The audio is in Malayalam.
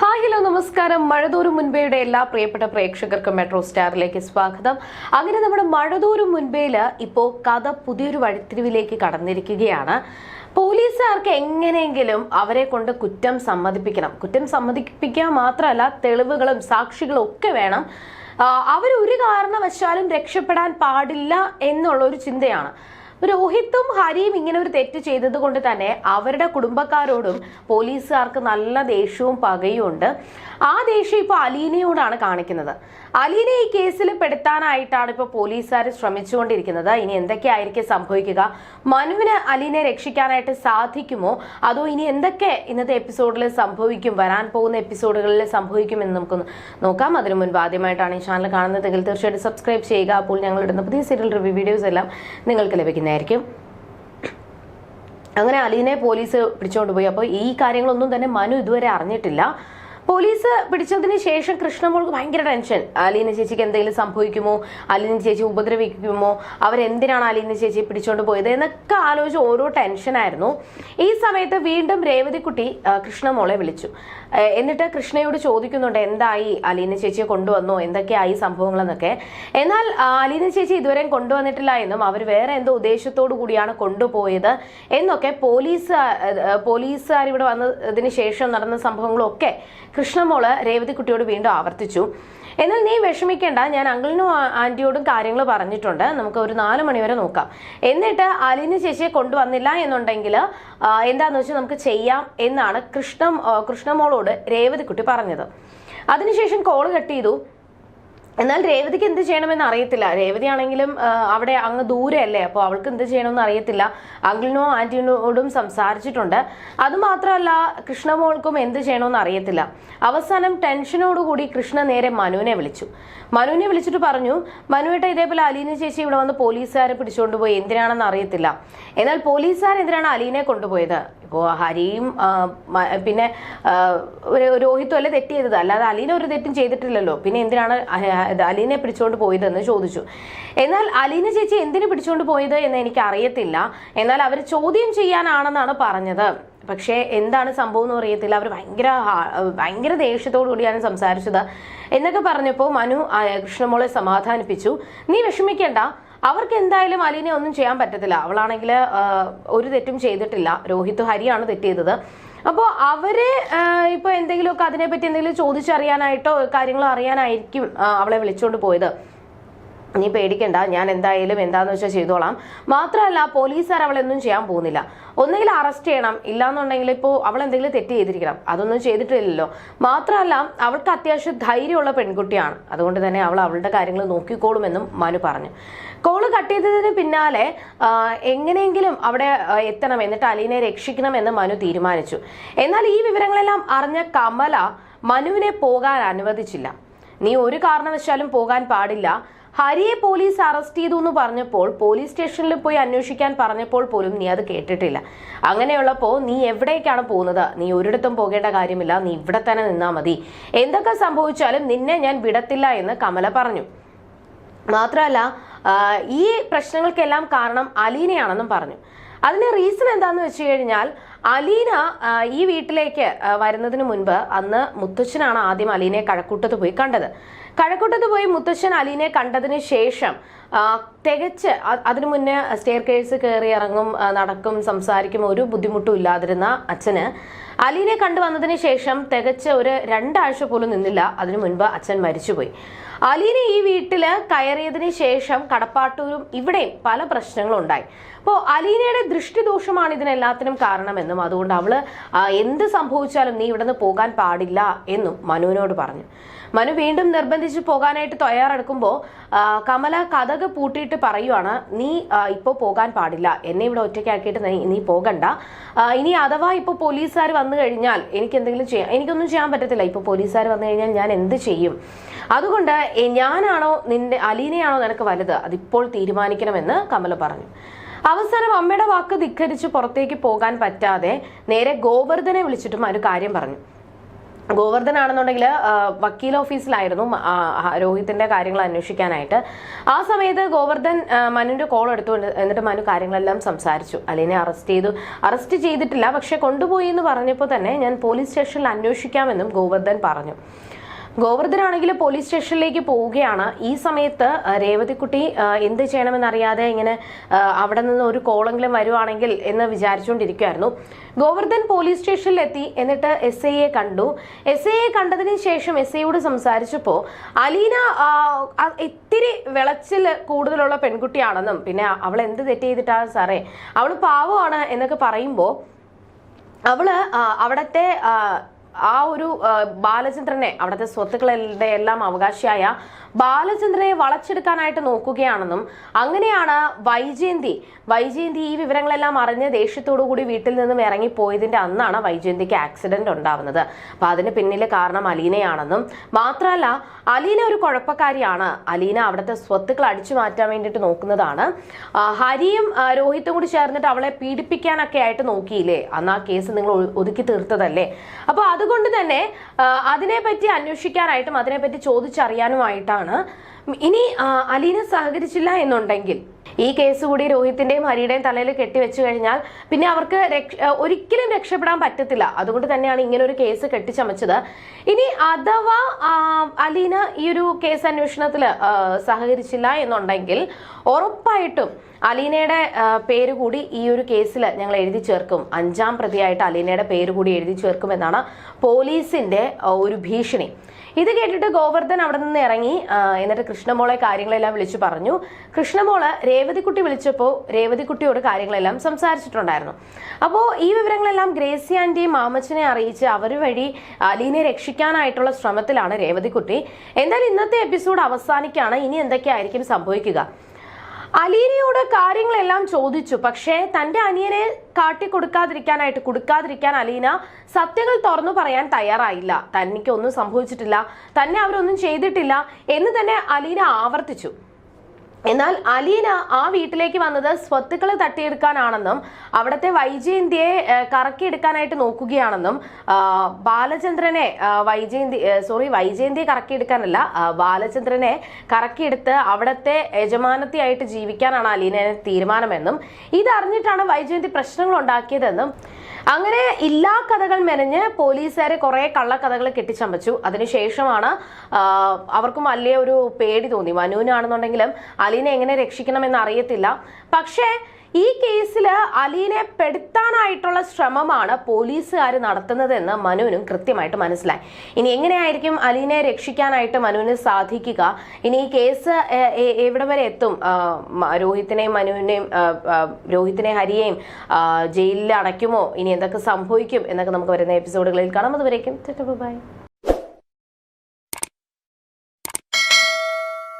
ഹായ് ഹലോ നമസ്കാരം. മഴതോറും മുൻപേയുടെ എല്ലാ പ്രിയപ്പെട്ട പ്രേക്ഷകർക്കും മെട്രോ സ്റ്റാറിലേക്ക് സ്വാഗതം. അങ്ങനെ നമ്മുടെ മഴതോറും മുൻപേൽ ഇപ്പോൾ കഥ പുതിയൊരു വഴിത്തിരിവിലേക്ക് കടന്നിരിക്കുകയാണ്. പോലീസുകാർക്ക് എങ്ങനെയെങ്കിലും അവരെ കൊണ്ട് കുറ്റം സമ്മതിപ്പിക്കണം. കുറ്റം സമ്മതിപ്പിക്കുക മാത്രമല്ല തെളിവുകളും സാക്ഷികളും ഒക്കെ വേണം. അവർ അവരൊരു കാരണവശാലും രക്ഷപ്പെടാൻ പാടില്ല എന്നുള്ള ഒരു ചിന്തയാണ്. രോഹിത്തും ഹരിയും ഇങ്ങനെ ഒരു തെറ്റ് ചെയ്തത് കൊണ്ട് തന്നെ അവരുടെ കുടുംബക്കാരോടും പോലീസുകാർക്ക് നല്ല ദേഷ്യവും പകയും ഉണ്ട് ആ ദേഷ്യം ഇപ്പോൾ അലീനയോടാണ് കാണിക്കുന്നത്. അലീനെ ഈ കേസിൽ പെടുത്താനായിട്ടാണ് ഇപ്പോൾ പോലീസുകാർ ശ്രമിച്ചുകൊണ്ടിരിക്കുന്നത്. ഇനി എന്തൊക്കെയായിരിക്കും സംഭവിക്കുക? മനുവിന് അലീനെ രക്ഷിക്കാനായിട്ട് സാധിക്കുമോ? അതോ ഇനി എന്തൊക്കെ ഇന്നത്തെ എപ്പിസോഡിൽ സംഭവിക്കും? വരാൻ പോകുന്ന എപ്പിസോഡുകളിൽ സംഭവിക്കുമെന്ന് നമുക്ക് നോക്കാം. അതിനു മുൻപ് ആദ്യമായിട്ടാണ് ഈ ചാനൽ കാണുന്നതെങ്കിൽ തീർച്ചയായിട്ടും സബ്സ്ക്രൈബ് ചെയ്യുക. അപ്പോൾ ഞങ്ങളിടുന്ന പുതിയ സീരിയൽ റിവ്യൂ വീഡിയോസ് എല്ലാം നിങ്ങൾക്ക് ലഭിക്കുന്നതായിരിക്കും അങ്ങനെ അലീനെ പോലീസ് പിടിച്ചുകൊണ്ടുപോയി അപ്പോൾ ഈ കാര്യങ്ങളൊന്നും തന്നെ മനു ഇതുവരെ അറിഞ്ഞിട്ടില്ല. പോലീസ് പിടിച്ചതിന് ശേഷം കൃഷ്ണമോൾക്ക് ഭയങ്കര ടെൻഷൻ. അലീന ചേച്ചിക്ക് എന്തെങ്കിലും സംഭവിക്കുമോ? അലീന ചേച്ചി ഉപദ്രവിക്കുമോ? അവരെന്തിനാണ് അലീന ചേച്ചിയെ പിടിച്ചോണ്ട് പോയത്? എന്നൊക്കെ ആലോചിച്ച് ഓരോ ടെൻഷനായിരുന്നു ഈ സമയത്ത് വീണ്ടും രേവതിക്കുട്ടി കൃഷ്ണമോളെ വിളിച്ചു. എന്നിട്ട് കൃഷ്ണയോട് ചോദിക്കുന്നുണ്ട് എന്തായി അലീന ചേച്ചിയെ കൊണ്ടുവന്നോ? എന്തൊക്കെയായി സംഭവങ്ങളെന്നൊക്കെ? എന്നാൽ അലീന ചേച്ചി ഇതുവരെയും കൊണ്ടുവന്നിട്ടില്ല എന്നും അവർ വേറെ എന്തോ ഉദ്ദേശത്തോടു കൂടിയാണ് കൊണ്ടുപോയത് എന്നൊക്കെ പോലീസ് പോലീസുകാർ ഇവിടെ വന്നതിന് ശേഷം നടന്ന സംഭവങ്ങളൊക്കെ കൃഷ്ണമോൾ രേവതിക്കുട്ടിയോട് വീണ്ടും ആവർത്തിച്ചു. എന്നാൽ നീ വിഷമിക്കേണ്ട. ഞാൻ അങ്കിളിനും ആന്റിയോടും കാര്യങ്ങൾ പറഞ്ഞിട്ടുണ്ട്. നമുക്ക് ഒരു നാല് മണിവരെ നോക്കാം. എന്നിട്ട് അലിന് ചേച്ചിയെ കൊണ്ടുവന്നില്ല എന്നുണ്ടെങ്കിൽ എന്താന്ന് വെച്ചാൽ നമുക്ക് ചെയ്യാം എന്നാണ് കൃഷ്ണ കൃഷ്ണമോളോട് രേവതിക്കുട്ടി പറഞ്ഞത്. അതിനുശേഷം കോൾ കട്ട് ചെയ്തു. എന്നാൽ രേവതിക്ക് എന്ത് ചെയ്യണമെന്ന് അറിയത്തില്ല. രേവതി ആണെങ്കിലും അവിടെ അങ്ങ് ദൂരെയല്ലേ? അപ്പോൾ അവൾക്ക് എന്ത് ചെയ്യണമെന്ന് അറിയത്തില്ല. അങ്കിളിനോ ആന്റിനോടും സംസാരിച്ചിട്ടുണ്ട്. അതുമാത്രമല്ല കൃഷ്ണമോൾക്കും എന്ത് ചെയ്യണമെന്ന് അറിയത്തില്ല. അവസാനം ടെൻഷനോടുകൂടി കൃഷ്ണ നേരെ മനുവിനെ വിളിച്ചു. മനുവിനെ വിളിച്ചിട്ട് പറഞ്ഞു മനുവേട്ട ഇതേപോലെ അലീന ചേച്ചി ഇവിടെ വന്ന് പോലീസുകാരെ പിടിച്ചുകൊണ്ടുപോയി എന്തിനാണെന്ന് അറിയത്തില്ല. എന്നാൽ പോലീസുകാർ എന്തിനാണ് അലീനെ കൊണ്ടുപോയത്? ഇപ്പോൾ ഹരിയും പിന്നെ രോഹിത്തും അല്ലെ തെറ്റ് ചെയ്തത്? അല്ലാതെ അലീന ഒരു തെറ്റും ചെയ്തിട്ടില്ലല്ലോ. പിന്നെ എന്തിനാണ് അലീനെ പിടിച്ചുകൊണ്ട് പോയതെന്ന് ചോദിച്ചു. എന്നാൽ അലീന ചേച്ചി എന്തിനു പിടിച്ചുകൊണ്ട് പോയത് എന്ന് എനിക്ക് അറിയത്തില്ല എന്നാൽ അവർ ചോദ്യം ചെയ്യാനാണെന്നാണ് പറഞ്ഞത്. പക്ഷേ എന്താണ് സംഭവം എന്ന് അറിയത്തില്ല. അവർ ഭയങ്കര ഭയങ്കര ദേഷ്യത്തോടു കൂടിയാണ് സംസാരിച്ചത്. എന്നൊക്കെ പറഞ്ഞപ്പോൾ മനു കൃഷ്ണമോളെ സമാധാനിപ്പിച്ചു. നീ വിഷമിക്കേണ്ട. അവർക്ക് എന്തായാലും അലീനെ ഒന്നും ചെയ്യാൻ പറ്റത്തില്ല. അവളാണെങ്കിൽ ഒരു തെറ്റും ചെയ്തിട്ടില്ല. രോഹിത് ഹരിയാണ് തെറ്റ് ചെയ്തത്. അപ്പോൾ അവർ ഇപ്പോൾ ഇപ്പൊ എന്തെങ്കിലുമൊക്കെ അതിനെപ്പറ്റി എന്തെങ്കിലും ചോദിച്ചറിയാനായിട്ടോ കാര്യങ്ങളോ അറിയാനായിരിക്കും അവളെ വിളിച്ചുകൊണ്ട് പോയത്. നീ പേടിക്കണ്ട ഞാൻ എന്തായാലും എന്താന്ന് വെച്ചാൽ ചെയ്തോളാം. മാത്രമല്ല പോലീസുകാർ അവളൊന്നും ചെയ്യാൻ പോകുന്നില്ല. ഒന്നുകിൽ അറസ്റ്റ് ചെയ്യണം ഇല്ലാന്നുണ്ടെങ്കിൽ ഇപ്പോൾ അവൾ എന്തെങ്കിലും തെറ്റ് ചെയ്തിരിക്കണം. അതൊന്നും ചെയ്തിട്ടില്ലല്ലോ. മാത്രമല്ല അവൾക്ക് അത്യാവശ്യം ധൈര്യമുള്ള പെൺകുട്ടിയാണ്. അതുകൊണ്ട് തന്നെ അവൾ അവളുടെ കാര്യങ്ങൾ നോക്കിക്കോളുമെന്നും മനു പറഞ്ഞു. കോൾ കട്ട് ചെയ്തതിന് പിന്നാലെ എങ്ങനെയെങ്കിലും അവിടെ എത്തണം എന്നിട്ട് അലീനെ രക്ഷിക്കണമെന്ന് മനു തീരുമാനിച്ചു. എന്നാൽ ഈ വിവരങ്ങളെല്ലാം അറിഞ്ഞ കമല മനുവിനെ പോകാൻ അനുവദിച്ചില്ല. നീ ഒരു കാരണവശാലും പോകാൻ പാടില്ല. ഹരിയെ പോലീസ് അറസ്റ്റ് ചെയ്തു എന്ന് പറഞ്ഞപ്പോൾ പോലീസ് സ്റ്റേഷനിൽ പോയി അന്വേഷിക്കാൻ പറഞ്ഞപ്പോൾ പോലും നീ അത് കേട്ടിട്ടില്ല. അങ്ങനെയുള്ളപ്പോൾ നീ എവിടേക്കാണ് പോകുന്നത്? നീ ഒരിടത്തും പോകേണ്ട കാര്യമില്ല. നീ ഇവിടെ തന്നെ നിന്നാ മതി. എന്തൊക്കെ സംഭവിച്ചാലും നിന്നെ ഞാൻ വിടത്തില്ല എന്ന് കമല പറഞ്ഞു. മാത്രമല്ല ഈ പ്രശ്നങ്ങൾക്കെല്ലാം കാരണം അലീനയാണെന്നും പറഞ്ഞു. അതിന് റീസൺ എന്താന്ന് വെച്ച് കഴിഞ്ഞാൽ അലീന ഈ വീട്ടിലേക്ക് വരുന്നതിന് മുൻപ് അന്ന് മുത്തച്ഛനാണ് ആദ്യം അലീനെ കഴക്കൂട്ടത്ത് പോയി കണ്ടത്. കഴക്കൂട്ടത്ത് പോയി മുത്തച്ഛൻ അലീനെ കണ്ടതിന് ശേഷം തികച്ച് അതിനു മുന്നേ സ്റ്റെയർ കേഴ്സ് കയറി ഇറങ്ങും നടക്കും സംസാരിക്കും ഒരു ബുദ്ധിമുട്ടും ഇല്ലാതിരുന്ന അച്ഛന് അലീനെ കണ്ടു വന്നതിന് ശേഷം തികച്ച ഒരു രണ്ടാഴ്ച പോലും നിന്നില്ല. അതിനു മുൻപ് അച്ഛൻ മരിച്ചുപോയി. അലീനെ ഈ വീട്ടിൽ കയറിയതിന് ശേഷം കടപ്പാട്ടൂരും ഇവിടെയും പല പ്രശ്നങ്ങളും ഉണ്ടായി അപ്പോൾ അലീനയുടെ ദൃഷ്ടിദോഷമാണ് ഇതിനെല്ലാത്തിനും കാരണമെന്നും അതുകൊണ്ട് അവൾ എന്ത് സംഭവിച്ചാലും നീ ഇവിടെ നിന്ന് പോകാൻ പാടില്ല എന്നും മനുവിനോട് പറഞ്ഞു. മനു വീണ്ടും നിർബന്ധിച്ച് പോകാനായിട്ട് തയ്യാറെടുക്കുമ്പോൾ കമല കഥക് പൂട്ടിയിട്ട് പറയുവാണ് നീ ഇപ്പോൾ പോകാൻ പാടില്ല. എന്നെ ഇവിടെ ഒറ്റയ്ക്കാക്കിയിട്ട് നീ നീ പോകണ്ട. ഇനി അഥവാ ഇപ്പോൾ പോലീസുകാർ വന്നു കഴിഞ്ഞാൽ എനിക്ക് എന്തെങ്കിലും ചെയ്യാം എനിക്കൊന്നും ചെയ്യാൻ പറ്റത്തില്ല. ഇപ്പോൾ പോലീസുകാർ വന്നു കഴിഞ്ഞാൽ ഞാൻ എന്ത് ചെയ്യും? അതുകൊണ്ട് ഞാനാണോ നിന്റെ അലീനയാണോ നിനക്ക് വലുത്? അതിപ്പോൾ തീരുമാനിക്കണമെന്ന് കമല പറഞ്ഞു. അവസാനം അമ്മയുടെ വാക്ക് ധിക്കരിച്ച് പുറത്തേക്ക് പോകാൻ പറ്റാതെ നേരെ ഗോവർദ്ധനെ വിളിച്ചിട്ടും ഒരു കാര്യം പറഞ്ഞു. ഗോവർദ്ധൻ ആണെന്നുണ്ടെങ്കിൽ വക്കീൽ ഓഫീസിലായിരുന്നു രോഹിത്തിന്റെ കാര്യങ്ങൾ അന്വേഷിക്കാനായിട്ട്. ആ സമയത്ത് ഗോവർദ്ധൻ മനുവിന്റെ കോൾ എടുത്തു എന്നിട്ട് മനു കാര്യങ്ങളെല്ലാം സംസാരിച്ചു. അലീനെ അറസ്റ്റ് ചെയ്തു. അറസ്റ്റ് ചെയ്തിട്ടില്ല പക്ഷെ കൊണ്ടുപോയി എന്ന് പറഞ്ഞപ്പോൾ തന്നെ ഞാൻ പോലീസ് സ്റ്റേഷനിൽ അന്വേഷിക്കാമെന്നും ഗോവർദ്ധൻ പറഞ്ഞു. ഗോവർദ്ധൻ ആണെങ്കിൽ പോലീസ് സ്റ്റേഷനിലേക്ക് പോവുകയാണ്. ഈ സമയത്ത് രേവതിക്കുട്ടി എന്ത് ചെയ്യണമെന്നറിയാതെ ഇങ്ങനെ അവിടെ നിന്ന് ഒരു കോളെങ്കിലും വരുവാണെങ്കിൽ എന്ന് വിചാരിച്ചുകൊണ്ടിരിക്കുകയായിരുന്നു ഗോവർദ്ധൻ പോലീസ് സ്റ്റേഷനിലെത്തി. എന്നിട്ട് എസ് ഐയെ കണ്ടു. എസ് ഐയെ കണ്ടതിന് ശേഷം എസ് ഐയോട് സംസാരിച്ചപ്പോൾ അലീന ഇത്തിരി വിളച്ചിൽ കൂടുതലുള്ള പെൺകുട്ടിയാണെന്നും പിന്നെ അവൾ എന്ത് തെറ്റ് ചെയ്തിട്ടാണ് സാറേ? അവൾ പാവമാണ് എന്നൊക്കെ പറയുമ്പോൾ അവൾ അവിടത്തെ ആ, ഒരു ബാലചന്ദ്രനെ അവിടുത്തെ സ്വത്തുക്കളുടെ എല്ലാം അവകാശിയായ ബാലചന്ദ്രനെ വളച്ചെടുക്കാനായിട്ട് നോക്കുകയാണെന്നും അങ്ങനെയാണ് വൈജയന്തി വൈജയന്തി ഈ വിവരങ്ങളെല്ലാം അറിഞ്ഞ് ദേഷ്യത്തോടു കൂടി വീട്ടിൽ നിന്നും ഇറങ്ങിപ്പോയതിന്റെ അന്നാണ് വൈജയന്തിക്ക് ആക്സിഡന്റ് ഉണ്ടാവുന്നത്. അപ്പൊ അതിന് പിന്നിലെ കാരണം അലീനയാണെന്നും മാത്രമല്ല അലീന ഒരു കുഴപ്പക്കാരിയാണ്. അലീന അവിടുത്തെ സ്വത്തുക്കൾ അടിച്ചു മാറ്റാൻ വേണ്ടിയിട്ട് നോക്കുന്നതാണ്. ഹരിയും രോഹിത്തും കൂടി ചേർന്നിട്ട് അവളെ പീഡിപ്പിക്കാനൊക്കെ ആയിട്ട് നോക്കിയില്ലേ? അന്ന് ആ കേസ് നിങ്ങൾ ഒതുക്കി തീർത്തതല്ലേ? അപ്പൊ അതുകൊണ്ട് തന്നെ അതിനെപ്പറ്റി അന്വേഷിക്കാനായിട്ടും അതിനെപ്പറ്റി ചോദിച്ചറിയാനുമായിട്ടാണ്. ഇനി അലീന സഹകരിച്ചില്ല എന്നുണ്ടെങ്കിൽ ഈ കേസ് കൂടി രോഹിത്തിന്റെയും ഹരിയുടെയും തലയിൽ കെട്ടിവെച്ചു കഴിഞ്ഞാൽ പിന്നെ അവർക്ക് ഒരിക്കലും രക്ഷപ്പെടാൻ പറ്റത്തില്ല. അതുകൊണ്ട് തന്നെയാണ് ഇങ്ങനെ ഒരു കേസ് കെട്ടിച്ചമച്ചത്. ഇനി അഥവാ അലീന ഈ ഒരു കേസ് അന്വേഷണത്തിൽ സഹകരിച്ചില്ല എന്നുണ്ടെങ്കിൽ ഉറപ്പായിട്ടും അലീനയുടെ പേര് കൂടി ഈ ഒരു കേസിൽ ഞങ്ങൾ എഴുതി ചേർക്കും. അഞ്ചാം പ്രതിയായിട്ട് അലീനയുടെ പേര് കൂടി എഴുതി ചേർക്കും എന്നാണ് പോലീസിന്റെ ഒരു ഭീഷണി. ഇത് കേട്ടിട്ട് ഗോവർദ്ധൻ അവിടെ നിന്ന് ഇറങ്ങി. എന്നിട്ട് കൃഷ്ണമോളെ കാര്യങ്ങളെല്ലാം വിളിച്ചു പറഞ്ഞു. കൃഷ്ണമോൾ രേവതിക്കുട്ടി വിളിച്ചപ്പോൾ രേവതിക്കുട്ടിയോട് കാര്യങ്ങളെല്ലാം സംസാരിച്ചിട്ടുണ്ടായിരുന്നു. അപ്പോൾ ഈ വിവരങ്ങളെല്ലാം ഗ്രേസി ആന്റിയും മാമച്ചനെ അറിയിച്ച് അവർ വഴി അലീനെ രക്ഷിക്കാനായിട്ടുള്ള ശ്രമത്തിലാണ് രേവതിക്കുട്ടി. എന്തായാലും ഇന്നത്തെ എപ്പിസോഡ് അവസാനിക്കാണ്. ഇനി എന്തൊക്കെയായിരിക്കും സംഭവിക്കുക? അലീനയോട് കാര്യങ്ങളെല്ലാം ചോദിച്ചു. പക്ഷേ തന്റെ അനിയനെ കാട്ടിക്കൊടുക്കാതിരിക്കാനായിട്ട് കൊടുക്കാതിരിക്കാൻ അലീന സത്യങ്ങൾ തുറന്നു പറയാൻ തയ്യാറായില്ല. തനിക്കൊന്നും സംഭവിച്ചിട്ടില്ല. തന്നെ അവരൊന്നും ചെയ്തിട്ടില്ല എന്ന് തന്നെ അലീന ആവർത്തിച്ചു. എന്നാൽ അലീന ആ വീട്ടിലേക്ക് വന്നത് സ്വത്തുക്കൾ തട്ടിയെടുക്കാനാണെന്നും അവിടുത്തെ വൈജയന്തിയെ കറക്കിയെടുക്കാനായിട്ട് നോക്കുകയാണെന്നും ബാലചന്ദ്രനെ വൈജയന്തി സോറി വൈജയന്തിയെ കറക്കിയെടുക്കാനല്ല ബാലചന്ദ്രനെ കറക്കിയെടുത്ത് അവിടുത്തെ യജമാനത്തിയായിട്ട് ജീവിക്കാനാണ് അലീനയുടെ തീരുമാനമെന്നും ഇതറിഞ്ഞിട്ടാണ് വൈജയന്തി പ്രശ്നങ്ങൾ ഉണ്ടാക്കിയതെന്നും അങ്ങനെ ഇല്ലാ കഥകൾ മെനഞ്ഞ് പോലീസുകാരെ കുറെ കള്ളക്കഥകൾ കെട്ടിച്ചമച്ചു. അതിനുശേഷമാണ് അവർക്കും വലിയ ഒരു പേടി തോന്നി. മനുവിനാണെന്നുണ്ടെങ്കിലും അലീനെ എങ്ങനെ രക്ഷിക്കണമെന്ന് അറിയത്തില്ല. പക്ഷേ ഈ കേസിൽ അലീനെ പെടുത്താനായിട്ടുള്ള ശ്രമമാണ് പോലീസുകാർ നടത്തുന്നതെന്ന് മനുവിനും കൃത്യമായിട്ട് മനസ്സിലായി. ഇനി എങ്ങനെയായിരിക്കും അലീനെ രക്ഷിക്കാനായിട്ട് മനുവിന് സാധിക്കുക? ഇനി ഈ കേസ് എവിടെ വരെ എത്തും? രോഹിത്തിനെയും മനുവിനെയും രോഹിത്തിനെ ഹരിയെയും ജയിലിൽ അടയ്ക്കുമോ? ഇനി എന്തൊക്കെ സംഭവിക്കും എന്നൊക്കെ നമുക്ക് വരുന്ന എപ്പിസോഡുകളിൽ കാണാം. അതുവരേക്കും ബൈ.